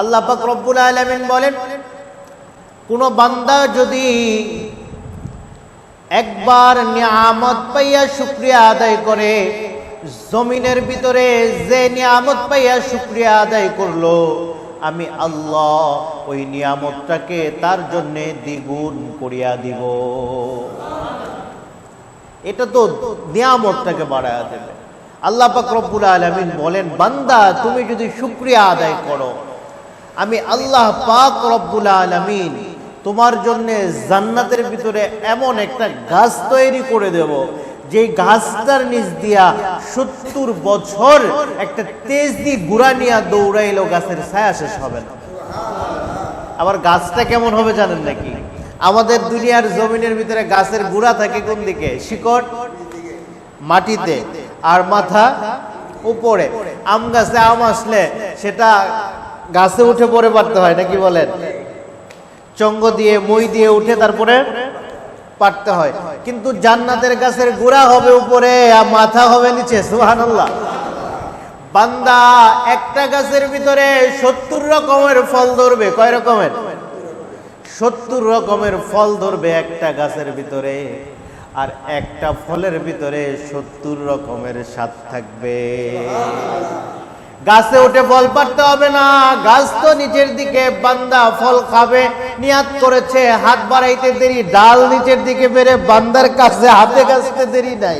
আল্লাহ পাক রব্বুল আলামিন বলেন, কোন বান্দা যদি একবার নিয়ামত পাইয়া শুক্রিয়া আদায় করে, জমিনের ভিতরে যে নিয়ামত পাইয়া শুক্রিয়া আদায় করল, আমি আল্লাহ ওই নিয়ামতটাকে তার জন্য দ্বিগুণ করিয়া দিব। এটা তো নিয়ামতটাকে বাড়ায়া দেবে। আল্লাহ পাক রব্বুল আলামিন বলেন, বান্দা, তুমি যদি শুক্রিয়া আদায় করো আমি আল্লাহ পাক রব্বুল আলামিন তোমার জন্য জান্নাতের ভিতরে এমন একটা গাছ তৈরি করে দেব যে গাছটার নিচ দিয়া সত্তর বছর একটা তেজ গুড়া নিয়ে দৌড়াইলেও গাছের ছায়া শেষ হবে না। আবার গাছটা কেমন হবে জানেন নাকি? আমাদের দুনিয়ার জমিনের ভিতরে গাছের গুড়া থাকে কোন দিকে? শিকড়? মাটিতে। আর মাথা উপরে। আম গাছে আম আসলে সেটা গাছে উঠে পরে পারতে হয় নাকি বলেন? চঙ্গ দিয়ে, মই দিয়ে উঠে তারপরে পারতে হয়। কিন্তু জান্নাতের গাছের গোড়া হবে উপরে আর মাথা হবে নিচে, সুবহানাল্লাহ। বান্দা একটা গাছের ভিতরে সত্তর রকমের ফল ধরবে, কয় রকমের? সত্তর রকমের ফল ধরবে একটা গাছের ভিতরে, আর একটা ফলের ভিতরে সত্তর রকমের স্বাদ থাকবে। গাছে উঠে ফল পাড়তে হবে না। গাছ তো নিচের দিকে, বান্দা ফল খাবে। নিয়াত করেছে, হাত বাড়াইতে দেরি, ডাল নিচের দিকে বেড়ে বান্দার কাছে হাতে কাছে দেরি নাই।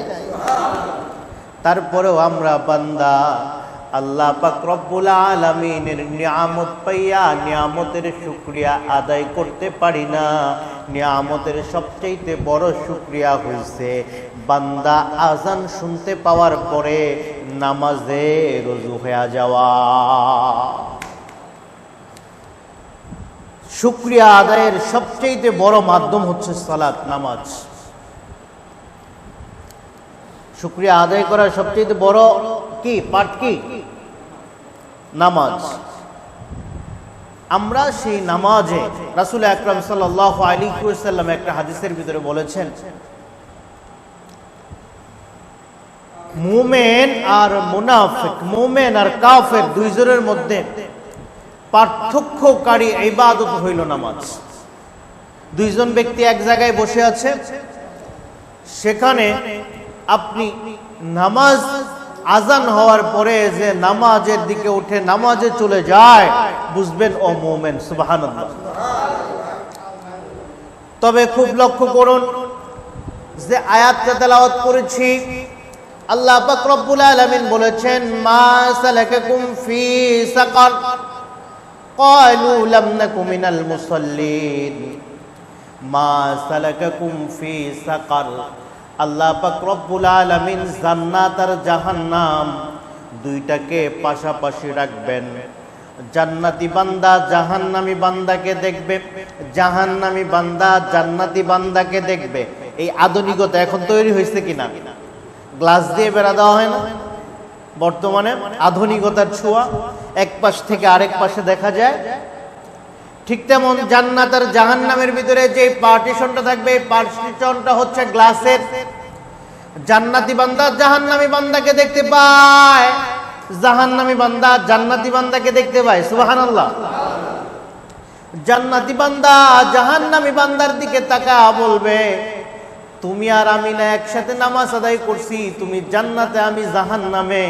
তারপরেও আমরা বান্দা আল্লাহ পাক আলামিনের নিয়ামত পাইয়া নিয়ামতের শুকরিয়া আদায় করতে পারি না। নিয়ামতের সবচেয়ে বড় শুকরিয়া হইছে বান্দা আজান শুনতে পাওয়ার পরে নামাজে রুজু হয়ে যাওয়া। শুক্রিয়া আদায়ের সবচেয়ে বড় মাধ্যম হচ্ছে সালাত, নামাজ। শুক্রিয়া আদায় করার সবচেয়ে বড় কি? পাঠ কি? নামাজ। আমরা সেই নামাজে রাসুল আকরাম সাল্লাহ আলী একটা হাদিসের ভিতরে বলেছেন, মুমেন আর মুনাফিক, মুমেন আর কাফের দুইজনের মধ্যে পার্থক্যকারী ইবাদত হইল নামাজ। দুইজন ব্যক্তি এক জায়গায় বসে আছে, সেখানে আপনি নামাজ আজান হওয়ার পরে যে নামাজের দিকে উঠে নামাজে চলে যায়, বুঝবেন, ও মোমেন সুবাহান তবে খুব লক্ষ্য করুন যে আয়াতটা তেলাওয়াত করেছি, আল্লাহ বলেছেন, মা ফি সাকার। ক্বালু লাম নাকু মিনাল মুসাল্লিন। মা ফি সাকার। আল্লাহ পাক রব্বুল আলামিন জান্নাত আর জাহান্নাম দুইটাকে পাশাপাশি রাখবেন। জান্নাতি বান্দা জাহান্নামী বান্দাকে দেখবে, জাহান্নামী বান্দা জান্নাতি বান্দাকে দেখবে। এই আধুনিকতা এখন তৈরি হয়েছে কিনা? গ্লাস দিয়ে বেড়া দেওয়া হয় না? বর্তমানে আধুনিকতার ছোঁয়া এক পাশ থেকে আরেক পাশে দেখা যায় ঠিক তেমন জান্নাত আর জাহান্নামের ভিতরে যে পার্টিশনটা থাকবে পার্টিশনটা হচ্ছে গ্লাসের। জান্নাতি বান্দা জাহান্নামী বান্দাকে দেখতে পায়। জাহান্নামী বান্দা জান্নাতি বান্দাকে দেখতে পায়। সুবহানাল্লাহ। জান্নাতি বান্দা জাহান্নামী বান্দার দিকে তাকা বলবে, তুমি আর আমি না একসাথে নামাজ আদায় করছি, তুমি জান্নাতে, আমি জাহান্নামে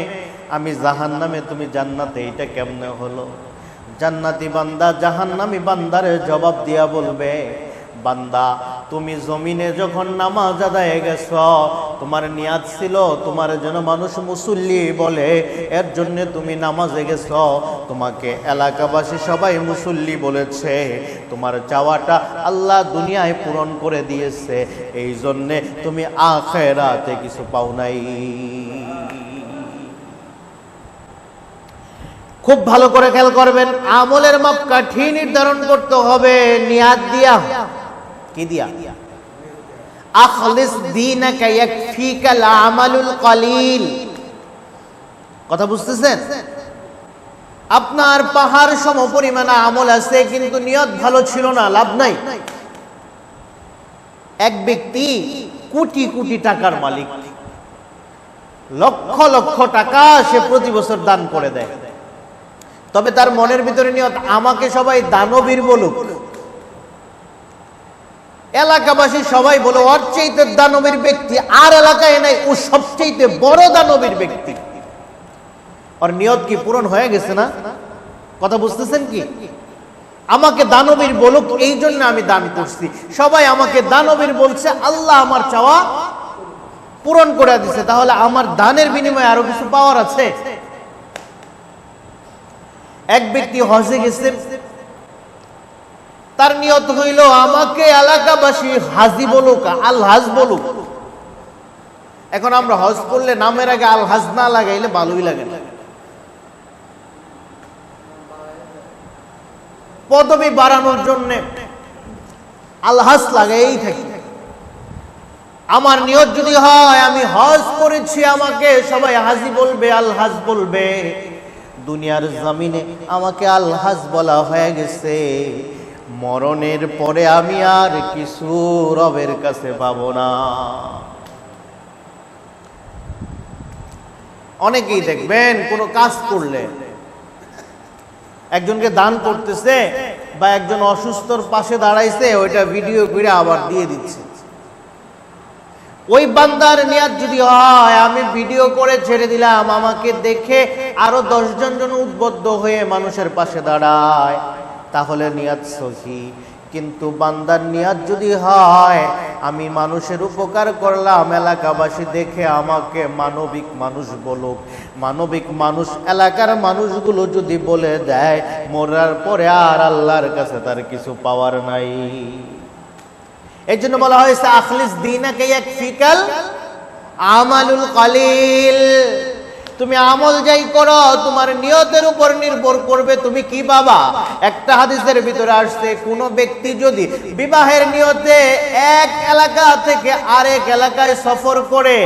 আমি জাহান্নামে, তুমি জান্নাতে এটা কেমনে হলো? জান্নাতি বান্দা জাহান্নামি বান্দারে জবাব দিয়া বলবে, বান্দা, তুমি জমিনে যখন নামাজ আদায় গেছ, তোমার নিয়াত ছিল তোমার যেন মানুষ মুসল্লি বলে, এর জন্য তুমি নামাজে গেছ। তোমাকে এলাকাবাসী সবাই মুসল্লি বলেছে, তোমার চাওয়াটা আল্লাহ দুনিয়ায় পূরণ করে দিয়েছে, এই জন্যে তুমি আখেরাতে কিছু পাও নাই। খুব ভালো করে খেয়াল করবেন, আমলের মাপ কাঠি নির্ধারণ করতে হবে নিয়াদ দিয়া। কি দিয়া? আখলিস দীনাকা ইয়াকফিকাল আমালুল কলিল। কথা বুঝতেছেন? আপনার পাহাড় সম পরিমাণ আমল আছে, কিন্তু নিয়ত ভালো ছিল না, লাভ নাই। এক ব্যক্তি কোটি কোটি টাকার মালিক। লক্ষ লক্ষ টাকা সে প্রতি বছর দান করে দেয়। তবে তার মনের ভিতরে নিয়ত, আমাকে সবাই দানবীর বলুক। এলাকাবাসী সবাই বলো, ওর চাইতে দানবীর ব্যক্তি, আর এলাকায় নাই, ও সবচেয়ে বড় দানবীর ব্যক্তি। ওর নিয়ত কি পূরণ হয়ে গেছে না? কথা বুঝতেছেন কি? আমাকে দানবীর বলুক, এই জন্য আমি দান করছি। সবাই আমাকে দানবীর বলছে, আল্লাহ আমার চাওয়া পূরণ করে দিছে। তাহলে আমার দানের বিনিময়ে আরও কিছু পাওয়ার আছে? এক ব্যক্তি হজে গেছে তার নিয়ত হইল, আমাকে এলাকাবাসী হাজি বলুক আল হাজ বলুক। এখন আমরা হজ করলে নামের আগে আল হাজ না লাগাইলে ভালোই লাগে না। পদবি বাড়ানোর জন্য আলহাস লাগাই থাকি। আমার নিয়ত যদি হয়, আমি হজ করেছি, আমাকে সবাই হাজি বলবে, আলহাজ বলবে। দুনিয়ার জমিনে আমাকে আলহাজ বলা হয়ে গেছে। মরণের পরে আমি আর কিছু রবের কাছে পাবো না। অনেকেই দেখবেন কোনো কাজ করলে, একজনকে দান করতেছে বা একজন অসুস্থর পাশে দাঁড়াইছে, ওইটা ভিডিও করে আবার দিয়ে দিচ্ছে। ওই বান্দার নিয়াত যদি হয়, আমি ভিডিও করে ছেড়ে দিলাম, আমাকে দেখে আরও দশজন জন উদ্বুদ্ধ হয়ে মানুষের পাশে দাঁড়ায়, তাহলে নিয়াত সহি। কিন্তু বান্দার নিয়াত যদি হয়, আমি মানুষের উপকার করলাম, এলাকাবাসী দেখে আমাকে মানবিক মানুষ বলুক। মানবিক মানুষ, এলাকার মানুষগুলো যদি বলে দেয়, মরার পরে আর আল্লাহর কাছে তার কিছু পাওয়ার নাই। এই জন্য বলা হয়েছে, আখলিস দিনাকে এক ফিকাল, আমালুল কালিল। তুমি আমল যাই করো, তোমার নিয়তের উপর নির্ভর করবে, তুমি কি বাবা একটা হাদিসের ভিতরে আসছে, কোন ব্যক্তি যদি বিবাহের নিয়তে এক এলাকা থেকে আরেক এলাকায় সফর করে,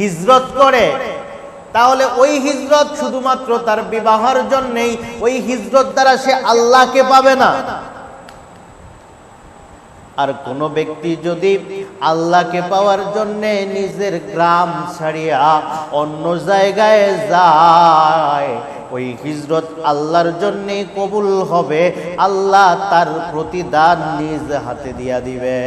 হিজরত করে, তাহলে ওই হিজরত শুধুমাত্র তার বিবাহের জন্যই, ওই হিজরত দ্বারা সে আল্লাহকে পাবে না। আর কোন ব্যক্তি যদি আল্লাহকে পাওয়ার জন্য নিজের গ্রাম ছাড়িয়া অন্য জায়গায় যায়, ওই হিজরত আল্লাহর জন্যে কবুল হবে, আল্লাহ তার প্রতিদান নিজ হাতে দিয়া দিবে।